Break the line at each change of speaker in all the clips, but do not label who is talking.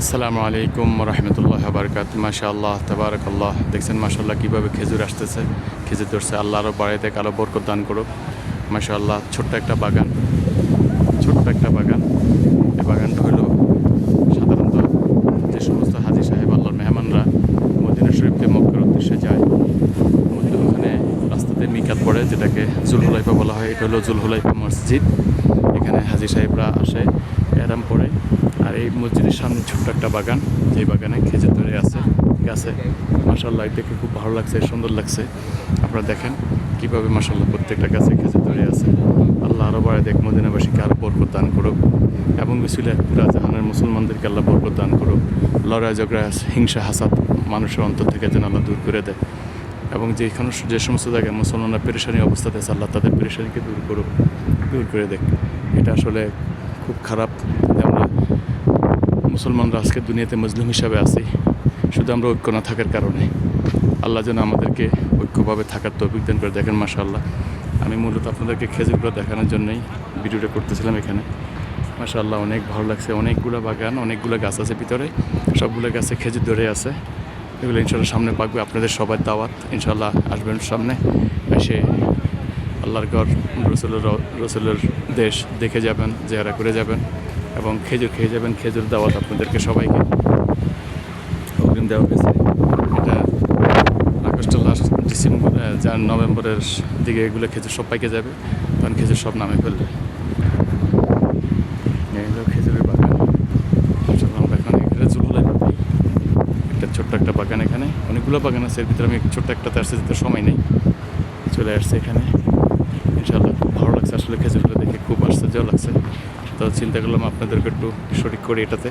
আসসালামু আলাইকুম রহমতুল্লাহ বারকাত মাশা আল্লাহ দেখছেন মাশাল্লাহ কীভাবে খেজুর আসতেছে? খেজুর ধরছে, আল্লাহ আরও বাড়াইতে আরও বরকত দান করুক। মাশা আল্লাহ ছোট্ট একটা বাগান। ছোট্ট একটা বাগান। এই বাগানটা হলো সাধারণত যে সমস্ত হাজি সাহেব, আল্লাহর মেহমানরা মদিনা শরীফকে মক্কার উদ্দেশ্যে যায়। মদিনা ওখানে রাস্তাতে মিকাত পড়ে, যেটাকে জুলহুলাইফা বলা হয়। এটা হলো জুলহুলাইফা মসজিদ। এখানে হাজি সাহেবরা আসে। এরাম পড়ে আর এই মসজিদের সামনে ছোট্ট একটা বাগান, যেই বাগানে খেজুর ধরে আছে আছে? মাসাল্লাহ দেখে খুব ভালো লাগছে, সুন্দর লাগছে। আপনারা দেখেন কীভাবে মাসাল্লাহ প্রত্যেকটা গাছে খেজুর ধরে আছে। আল্লাহ আরও বাড়ে দেখ, মদিনাবাসীকে আরও বরকত দান করুক। এবং মিছিলে পুরা জাহানের মুসলমানদেরকে আল্লাহ বরকত দান করুক। লড়াই ঝগড়া, হিংসা হাসাত মানুষের অন্তর থেকে যেন আল্লাহ দূর করে দেয়। এবং যেখানে যে সমস্ত জায়গায় মুসলমানরা পেরেশানি অবস্থাতে আছে, আল্লাহ তাদের পেরেশানিকে দূর করুক, দূর করে দেখ। এটা আসলে খুব খারাপ। আমরা মুসলমানরা আজকে দুনিয়াতে মুসলিম হিসাবে আছি। শুধু আমরা ঐক্য না থাকার কারণে। আল্লাহ যেন আমাদেরকে ঐক্যভাবে থাকার তৌফিক দান করে দেখেন মাসা আল্লাহ আমি মূলত আপনাদেরকে খেজুরগুলো দেখানোর জন্যই ভিডিওটা করতেছিলাম এখানে। মাসা আল্লাহ অনেক ভালো লাগছে। অনেকগুলো বাগান, অনেকগুলো গাছ আছে ভিতরে। সবগুলো গাছে খেজুর ধরে আছে। এগুলো ইনশাল্লাহ সামনে পাকবে। আপনাদের সবার দাওয়াত ইনশাল্লাহ আসবেন সামনে। এসে আল্লাহর ঘর রসুলের রসুলের দেশ দেখে যাবেন জেহারা করে যাবেন এবং খেজুর খেয়ে যাবেন। খেজুর দাওয়াত আপনাদেরকে সবাইকে। অগ্রিম দেওয়া হয়েছে। এটা আগস্টের লাস্ট ডিসেম্বর আহ, যা নভেম্বরের দিকে এগুলো খেজুর সব পাইকে যাবে। তখন খেজুর সব নামে ফেলবে। খেজুরের বাগান। আমরা এখানে পাই একটা ছোট্ট একটা বাগান এখানে। অনেকগুলো বাগান আছে এর ভিতরে আমি ছোট্ট একটাতে আসতে যেতে সময় নেই। চলে আসছে এখানে ইনশাআল্লাহ খুব ভালো লাগছে আসলে খেজুরগুলো দেখে আশ্চর্য লাগছে। তো চিন্তা করলাম আপনাদেরকে একটু শরিক করি এটাতে।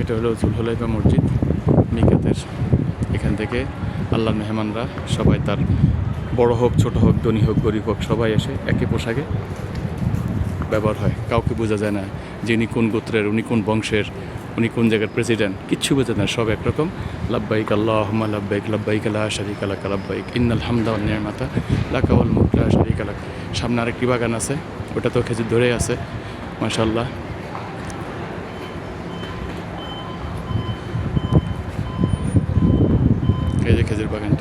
এটা হলো জুলহলাইফা মসজিদ মিকাতের এখান থেকে আল্লাহর মেহমানরা সবাই তার বড় হোক, ছোট হোক, ধনী হোক, গরিব হোক, সবাই এসে একই পোশাকে ব্যবহার হয়। কাউকে বোঝা যায় না যে উনি কোন গোত্রের, উনি কোন বংশের। উনি কোন জায়গার প্রেসিডেন্ট কিচ্ছু বোঝা না, সব একরকম। লাব্বাইক আল্লাহ লাব্বাইক লাব্বাইক আল্লাহ শারিক আলাক লাব্বাইক। ইন্নাল হামদা নিয়ামাতা লাকাওয়াল মুখলা শারিক আলাক সামনে আরেকটি বাগান আছে, ওটা তো খেজুর ধরে আছে মাশাল্লাহ এই যে খেজুর বাগান